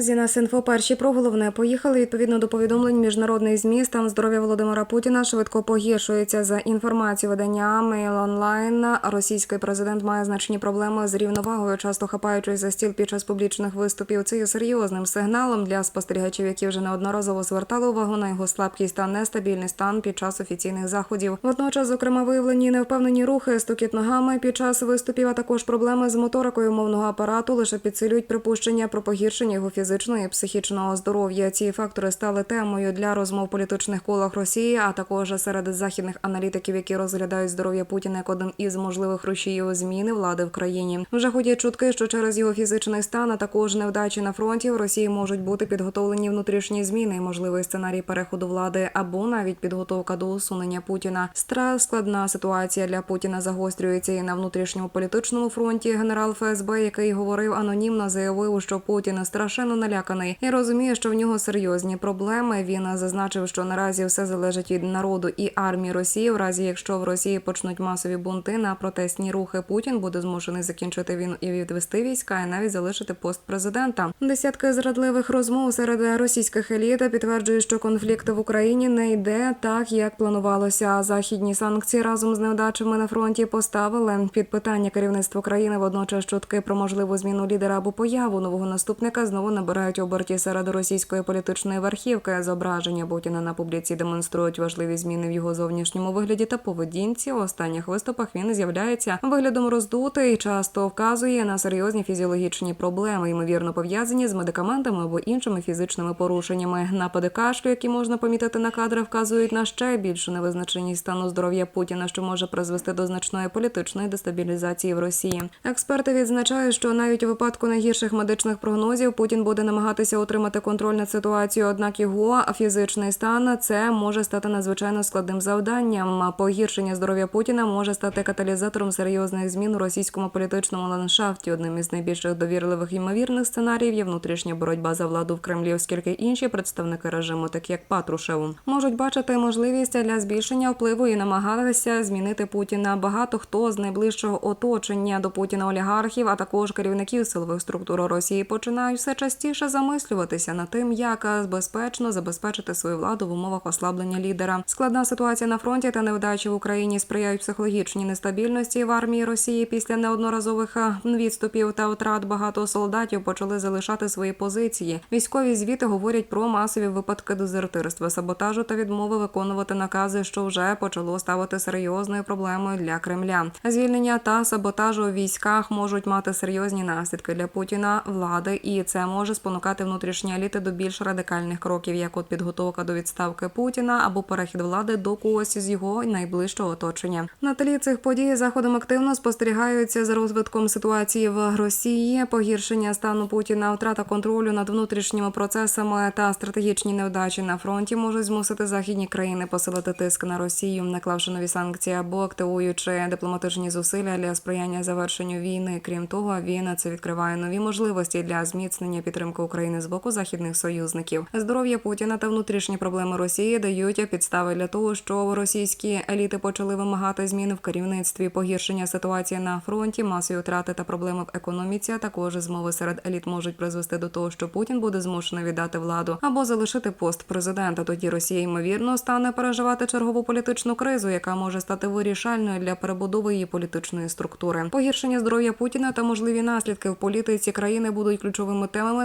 Друзі, нас інфо перші про головне поїхали. Відповідно до повідомлень міжнародних ЗМІ, стан здоров'я Володимира Путіна швидко погіршується. За інформацією видання Mail Online, російський президент має значні проблеми з рівновагою, часто хапаючись за стіл під час публічних виступів. Це є серйозним сигналом для спостерігачів, які вже неодноразово звертали увагу на його слабкість та нестабільний стан під час офіційних заходів. Водночас, зокрема, виявлені невпевнені рухи, стукіт ногами під час виступів, а також проблеми з моторикою мовного апарату лише підсилюють припущення про погіршення його фізичного і психічного здоров'я. Ці фактори стали темою для розмов політичних колах Росії, а також серед західних аналітиків, які розглядають здоров'я Путіна як один із можливих рушіїв зміни влади в країні. Вже ходять чутки, що через його фізичний стан, а також невдачі на фронті в Росії можуть бути підготовлені внутрішні зміни, можливий сценарій переходу влади або навіть підготовка до усунення Путіна. Стра складна ситуація для Путіна загострюється і на внутрішньому політичному фронті. Генерал ФСБ, який говорив анонімно, заявив, що Путін страшенно наляканий і розуміє, що в нього серйозні проблеми. Він зазначив, що наразі все залежить від народу і армії Росії. В разі якщо в Росії почнуть масові бунти на протестні рухи, Путін буде змушений закінчити війну і відвести війська, і навіть залишити пост президента. Десятки зрадливих розмов серед російських еліт підтверджують, що конфлікт в Україні не йде так, як планувалося. Західні санкції разом з невдачами на фронті поставили під питання керівництво країни. Водночас чутки про можливу зміну лідера або появу нового наступника знову набирають оберті серед російської політичної верхівки. Зображення Путіна на публіці демонструють важливі зміни в його зовнішньому вигляді та поведінці. У останніх виступах він з'являється виглядом роздутий, часто вказує на серйозні фізіологічні проблеми, ймовірно пов'язані з медикаментами або іншими фізичними порушеннями. Напади кашлю, які можна помітити на кадрах, вказують на ще більшу невизначеність стану здоров'я Путіна, що може призвести до значної політичної дестабілізації в Росії. Експерти відзначають, що навіть у випадку найгірших медичних прогнозів Путін буде намагатися отримати контроль над ситуацією. Однак його фізичний стан це може стати надзвичайно складним завданням. Погіршення здоров'я Путіна може стати каталізатором серйозних змін у російському політичному ландшафті. Одним із найбільших довірливих ймовірних сценаріїв є внутрішня боротьба за владу в Кремлі, оскільки інші представники режиму, такі як Патрушев, можуть бачити можливість для збільшення впливу і намагатися змінити Путіна. Багато хто з найближчого оточення до Путіна олігархів, а також керівників силових структур Росії починають все частіше замислюватися над тим, як безпечно забезпечити свою владу в умовах ослаблення лідера. Складна ситуація на фронті та невдачі в Україні сприяють психологічній нестабільності в армії Росії після неодноразових е, відступів та втрат. Багато солдатів почали залишати свої позиції. Військові звіти говорять про масові випадки дезертирства, саботажу та відмови виконувати накази, що вже почало ставити серйозною проблемою для Кремля. Звільнення та саботажу у військах можуть мати серйозні наслідки для Путіна влади, і це може спонукати внутрішні еліти до більш радикальних кроків, як от підготовка до відставки Путіна або перехід влади до когось з його найближчого оточення. На тлі цих подій заходом активно спостерігаються за розвитком ситуації в Росії, погіршення стану Путіна, втрата контролю над внутрішніми процесами та стратегічні невдачі на фронті можуть змусити західні країни посилити тиск на Росію, наклавши нові санкції або активуючи дипломатичні зусилля для сприяння завершенню війни. Крім того, війна це відкриває нові можливості для зміцнення підтримки України з боку західних союзників. Здоров'я Путіна та внутрішні проблеми Росії дають підстави для того, що російські еліти почали вимагати змін в керівництві, погіршення ситуації на фронті, масові втрати та проблеми в економіці. а Також змови серед еліт можуть призвести до того, що Путін буде змушений віддати владу або залишити пост президента. Тоді Росія ймовірно стане переживати чергову політичну кризу, яка може стати вирішальною для перебудови її політичної структури. Погіршення здоров'я Путіна та можливі наслідки в політиці країни будуть ключовими темами